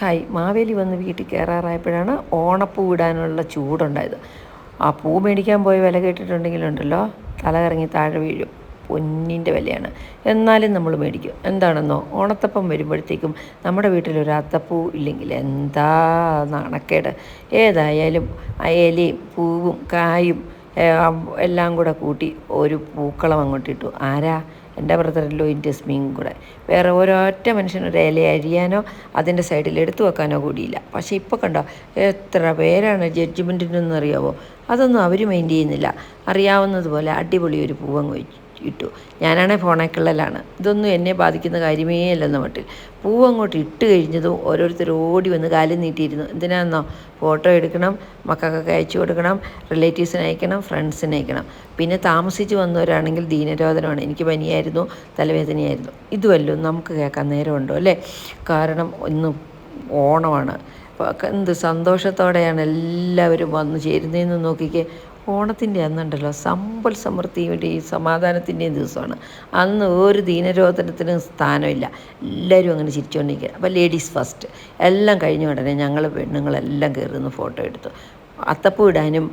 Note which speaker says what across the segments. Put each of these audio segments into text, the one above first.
Speaker 1: Hi. Maveli വന്ന് വീട്ടിൽ കയറാറായപ്പോഴാണ് ഓണപ്പൂ ഇടാനുള്ള ചൂടുണ്ടായത്. ആ പൂ മേടിക്കാൻ പോയി വില കേട്ടിട്ടുണ്ടെങ്കിലുണ്ടല്ലോ തല കറങ്ങി താഴെ വീഴും. പൊന്നിന്റെ വിലയാണ്. എന്നാലും നമ്മൾ മേടിക്കും. എന്താണെന്നോ? ഓണത്തപ്പം വരുമ്പോഴത്തേക്കും നമ്മുടെ വീട്ടിലൊരു അത്തപ്പൂ ഇല്ലെങ്കിൽ എന്താ നാണക്കേട്? ഏതായാലും അയലയും പൂവും കായും എല്ലാം കൂടെ കൂട്ടി ഒരു പൂക്കളം അങ്ങോട്ടിട്ടു ആരാ? എന്റെ ബ്രദറിലോ ഇന്റസ്മിയും കൂടെ. വേറെ ഒരൊറ്റ മനുഷ്യനൊരു ഇല അരിയാനോ അതിന്റെ സൈഡിൽ എടുത്തു വെക്കാനോ കൂടിയില്ല. പക്ഷേ ഇപ്പോൾ കണ്ടോ എത്ര പേരാണ് ജഡ്ജ്മെന്റിനൊന്നും അറിയാവോ അതൊന്നും അവർ മൈൻഡ് ചെയ്യുന്നില്ല. അറിയാവുന്നതുപോലെ അടിപൊളി ഒരു പൂവങ്ങ് വെച്ച്. ഇട്ടു. ഞാനാണെങ്കിൽ ഫോണേക്കിള്ളലാണ് ഇതൊന്നും എന്നെ ബാധിക്കുന്ന കാര്യമേ അല്ലെന്ന മട്ടിൽ പൂവ് അങ്ങോട്ട് ഇട്ട് കഴിഞ്ഞതും ഓരോരുത്തർ ഓടി വന്ന് കാലിൽ നീട്ടിയിരുന്നു. എന്തിനാണെന്നോ ഫോട്ടോ എടുക്കണം മക്കൾക്കൊക്കെ അയച്ചു കൊടുക്കണം റിലേറ്റീവ്സിന് അയക്കണം ഫ്രണ്ട്സിന് അയക്കണം. പിന്നെ താമസിച്ച് വന്നവരാണെങ്കിൽ ദീനരോധനമാണ്. എനിക്ക് പനിയായിരുന്നു തലവേദനയായിരുന്നു. ഇതുമല്ലോ നമുക്ക് കേൾക്കാൻ നേരമുണ്ടോ അല്ലേ? കാരണം ഇന്ന് ഓണമാണ്. എന്ത് സന്തോഷത്തോടെയാണ് എല്ലാവരും വന്നു ചേരുന്നതെന്ന് നോക്കിക്കേ. ഓണത്തിന്റെ അന്നുണ്ടല്ലോ സമ്പൽ സമൃദ്ധിയുടെയും സമാധാനത്തിന്റെയും ദിവസമാണ്. അന്ന് ഒരു ദീനരോധനത്തിനും സ്ഥാനമില്ല. എല്ലാവരും അങ്ങനെ ചിരിച്ചുകൊണ്ടിരിക്കുക. അപ്പോൾ ലേഡീസ് ഫസ്റ്റ് എല്ലാം കഴിഞ്ഞ ഉടനെ ഞങ്ങൾ പെണ്ണുങ്ങളെല്ലാം കയറുന്ന ഫോട്ടോ എടുത്തു. അത്തപ്പൂ ഇടാനും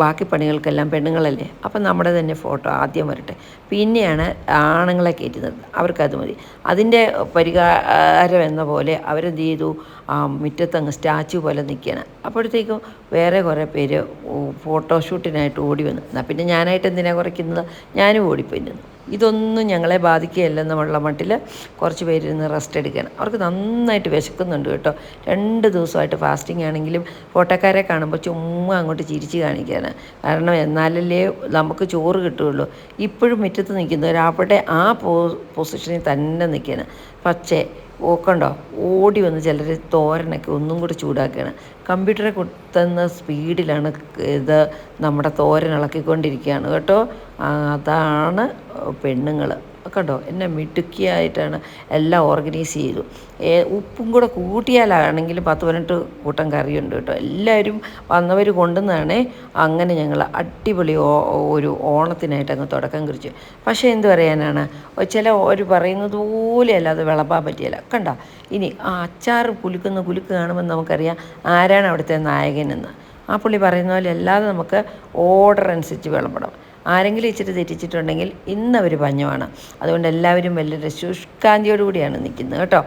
Speaker 1: ബാക്കി പണികൾക്കെല്ലാം പെണ്ണുങ്ങളല്ലേ? അപ്പം നമ്മുടെ തന്നെ ഫോട്ടോ ആദ്യം വരട്ടെ. പിന്നെയാണ് ആണുങ്ങളെ കയറ്റുന്നത്. അവർക്കത് മതി. അതിന്റെ പരിഹാരം എന്ന പോലെ അവരെന്ത് ചെയ്തു? ആ മുറ്റത്തങ്ങ് സ്റ്റാച്ചു പോലെ നിൽക്കുകയാണ്. അപ്പോഴത്തേക്കും വേറെ കുറേ പേര് ഫോട്ടോഷൂട്ടിനായിട്ട് ഓടി വന്നു. എന്നാൽ പിന്നെ ഞാനായിട്ട് എന്തിനാണ് കുറയ്ക്കുന്നത്? ഞാനും ഓടിപ്പോയി നിന്നു. ഇതൊന്നും ഞങ്ങളെ ബാധിക്കുകയല്ലെന്നുള്ള മട്ടിൽ കുറച്ച് പേരിരുന്ന് റെസ്റ്റ് എടുക്കാൻ അവർക്ക് നന്നായിട്ട് വിശക്കുന്നുണ്ട് കേട്ടോ. രണ്ട് ദിവസമായിട്ട് ഫാസ്റ്റിംഗ് ആണെങ്കിലും ഫോട്ടോക്കാരെ കാണുമ്പോൾ ചുമ്മാ അങ്ങോട്ട് ചിരിച്ച് കാണിക്കുകയാണ്. കാരണം എന്നാലല്ലേ നമുക്ക് ചോറ് കിട്ടുകയുള്ളൂ. ഇപ്പോഴും മുറ്റത്ത് നിൽക്കുന്നവർ അവിടെ ആ പൊസിഷനിൽ തന്നെ നിൽക്കുകയാണ്. പക്ഷേ ഓക്കണ്ടോ? ഓടി വന്ന് ചിലർ തോരനൊക്കെ ഒന്നും കൂടി ചൂടാക്കുകയാണ് കമ്പ്യൂട്ടറെ കുത്തുന്ന സ്പീഡിലാണ് ഇത് നമ്മുടെ തോരൻ ഇളക്കിക്കൊണ്ടിരിക്കുകയാണ് കേട്ടോ. അതാണ് പെണ്ണുങ്ങൾ കണ്ടോ? എന്നെ മിടുക്കിയായിട്ടാണ് എല്ലാം ഓർഗനൈസ് ചെയ്തു. ഉപ്പും കൂടെ കൂട്ടിയാലാണെങ്കിലും പത്ത് പതിനെട്ട് കൂട്ടം കറിയുണ്ട് കേട്ടോ. എല്ലാവരും വന്നവർ കൊണ്ടുവന്നാണേ അങ്ങനെ ഞങ്ങൾ അടിപൊളി ഒരു ഓണത്തിനായിട്ട് അങ്ങ് തുടക്കം കുറിച്ചു. പക്ഷേ എന്ത് പറയാനാണ്? ചില ഒരു പറയുന്നത് പോലെ അല്ലാതെ വിളമ്പാൻ പറ്റിയല്ല. കണ്ട? ഇനി ആ അച്ചാർ കുലുക്കുന്ന കുലുക്ക് കാണുമ്പോൾ നമുക്കറിയാം ആരാണ് അവിടുത്തെ നായകനെന്ന് ആ പുള്ളി പറയുന്ന പോലെ അല്ലാതെ നമുക്ക് ഓർഡർ അനുസരിച്ച് വിളമ്പണം. ആരെങ്കിലും ഇച്ചിരി തെറ്റിച്ചിട്ടുണ്ടെങ്കിൽ ഇന്ന് അവർ പഞ്ഞമാണ് അതുകൊണ്ട് എല്ലാവരും വലിയ ശുഷ്കാന്തിയോടുകൂടിയാണ് നിൽക്കുന്നത് കേട്ടോ.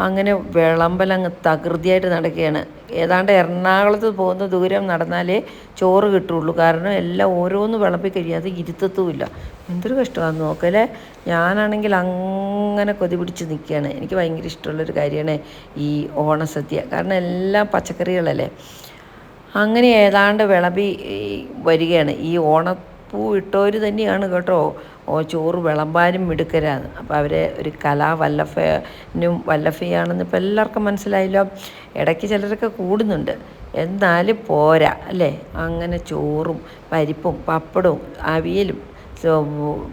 Speaker 1: അങ്ങനെ വിളമ്പലങ്ങ് തകൃതിയായിട്ട് നടക്കുകയാണ്. ഏതാണ്ട് എറണാകുളത്ത് പോകുന്ന ദൂരം നടന്നാലേ ചോറ് കിട്ടുള്ളൂ. കാരണം എല്ലാം ഓരോന്ന് വിളമ്പി കഴിയാതെ ഇരുത്തത്തുമില്ല. എന്തൊരു കഷ്ടമാണെന്ന് നോക്കല്ലേ? ഞാനാണെങ്കിൽ അങ്ങനെ കൊതി പിടിച്ച് നിൽക്കുകയാണ്. എനിക്ക് ഭയങ്കര ഇഷ്ടമുള്ളൊരു കാര്യമാണ് ഈ ഓണസദ്യ. കാരണം എല്ലാം പച്ചക്കറികളല്ലേ. അങ്ങനെ ഏതാണ്ട് വിളമ്പി വരികയാണ്. ഈ ഓണപ്പൂ ഇട്ടവർ തന്നെയാണ് കേട്ടോ. ഓ ചോറ് വിളമ്പാനും മിടുക്കരാണ്. അപ്പോൾ അവരെ ഒരു കലാവല്ലഭനും വല്ലഭയാണെന്ന് ഇപ്പോൾ എല്ലാവർക്കും മനസ്സിലായല്ലോ. ഇടയ്ക്ക് ചിലരൊക്കെ കൂടുന്നുണ്ട്. എന്നാലും പോരാ അല്ലേ? അങ്ങനെ ചോറും പരിപ്പും പപ്പടവും അവിയലും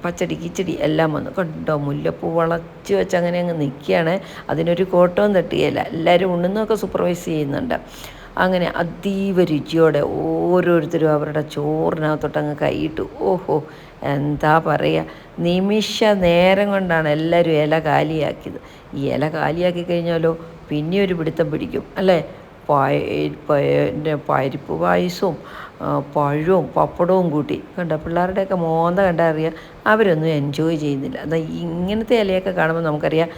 Speaker 1: പച്ചടി കിച്ചടി എല്ലാം വന്നു. കണ്ടോ മുല്ലപ്പൂ വളച്ച് വെച്ച് അങ്ങനെ അങ്ങ് നിൽക്കുകയാണ്. അതിനൊരു കോട്ടവും തട്ടുകയില്ല എല്ലാവരും ഉണ്ണുന്നൊക്കെ സൂപ്പർവൈസ് ചെയ്യുന്നുണ്ട്. അങ്ങനെ അതീവ രുചിയോടെ ഓരോരുത്തരും അവരുടെ ചോറിനകത്തോട്ട് അങ്ങ് കൈയിട്ടു. ഓഹോ എന്താ പറയുക നിമിഷ നേരം കൊണ്ടാണ് എല്ലാവരും ഇല കാലിയാക്കിയത്. ഈ ഇല കാലിയാക്കി കഴിഞ്ഞാലോ പിന്നെ ഒരു പിടുത്തം പിടിക്കും അല്ലേ? പായ പരിപ്പ് പായസവും പഴവും പപ്പടവും കൂട്ടി. കണ്ട? പിള്ളേരുടെയൊക്കെ മോന്ത കണ്ടാൽ അറിയാം. അവരൊന്നും എൻജോയ് ചെയ്യുന്നില്ല. എന്നാൽ ഇങ്ങനത്തെ ഇലയൊക്കെ കാണുമ്പോൾ നമുക്കറിയാം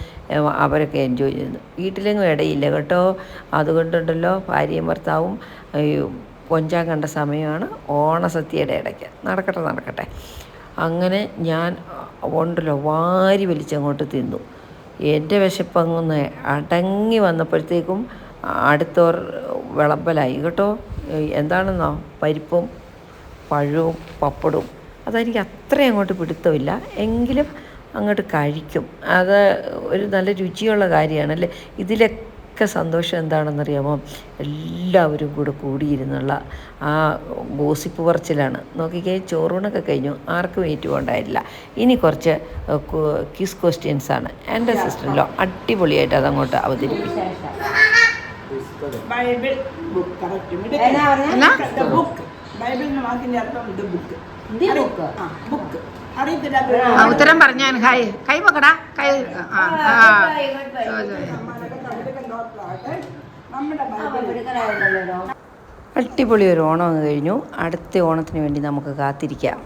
Speaker 1: അവരൊക്കെ എൻജോയ് ചെയ്യുന്നു. വീട്ടിലെങ്ങും ഇടയില്ല കേട്ടോ. അതുകൊണ്ടുണ്ടല്ലോ ഭാര്യയും ഭർത്താവും കൊഞ്ചാൻ കണ്ട സമയമാണ് ഓണസദ്യയുടെ ഇടയ്ക്ക്. നടക്കട്ടെ നടക്കട്ടെ. അങ്ങനെ ഞാൻ ഉണ്ടല്ലോ വാരി വലിച്ചങ്ങോട്ട് തിന്നു. എന്റെ വിശപ്പങ്ങൊന്ന് അടങ്ങി വന്നപ്പോഴത്തേക്കും അടുത്തവർ വിളമ്പലായി. കേട്ടോ എന്താണെന്നോ? പരിപ്പും പഴവും പപ്പടവും. അതെനിക്ക് അത്രയും അങ്ങോട്ട് പിടുത്തമില്ല. എങ്കിലും അങ്ങോട്ട് കഴിക്കും. അത് ഒരു നല്ല രുചിയുള്ള കാര്യമാണ് അല്ലേ? ഇതിലൊക്കെ സന്തോഷം എന്താണെന്നറിയാമോ? എല്ലാവരും കൂടെ കൂടിയിരുന്നുള്ള ആ ഗോസിപ്പ് പറച്ചിലാണ്. നോക്കിക്കേ ചോറൂണൊക്കെ കഴിഞ്ഞു. ആർക്കും ഏറ്റുകൊണ്ടായില്ല ഇനി കുറച്ച് ക്യൂസ് ക്വസ്റ്റ്യൻസ് ആണ്. എന്റെ സിസ്റ്ററിലോ അടിപൊളിയായിട്ട് അതങ്ങോട്ട് അവതരിപ്പിക്കും.
Speaker 2: ബൈബിൾ ബുക്ക് കറക്റ്റ്
Speaker 3: പറഞ്ഞെ?
Speaker 2: ബുക്ക് ബൈബിൾ എന്ന വാക്കിന്റെ അർത്ഥം ഇത് ബുക്ക്
Speaker 3: ബുക്ക്
Speaker 2: ആ ബുക്ക് അറിയത്തില്ല
Speaker 4: ഉത്തരം പറഞ്ഞാൻ കൈ കൈ വെക്കടാ കൈ
Speaker 1: അടിപൊളി ഒരു ഓണം വന്നു കഴിഞ്ഞു അടുത്ത ഓണത്തിന് വേണ്ടി നമുക്ക് കാത്തിരിക്കാം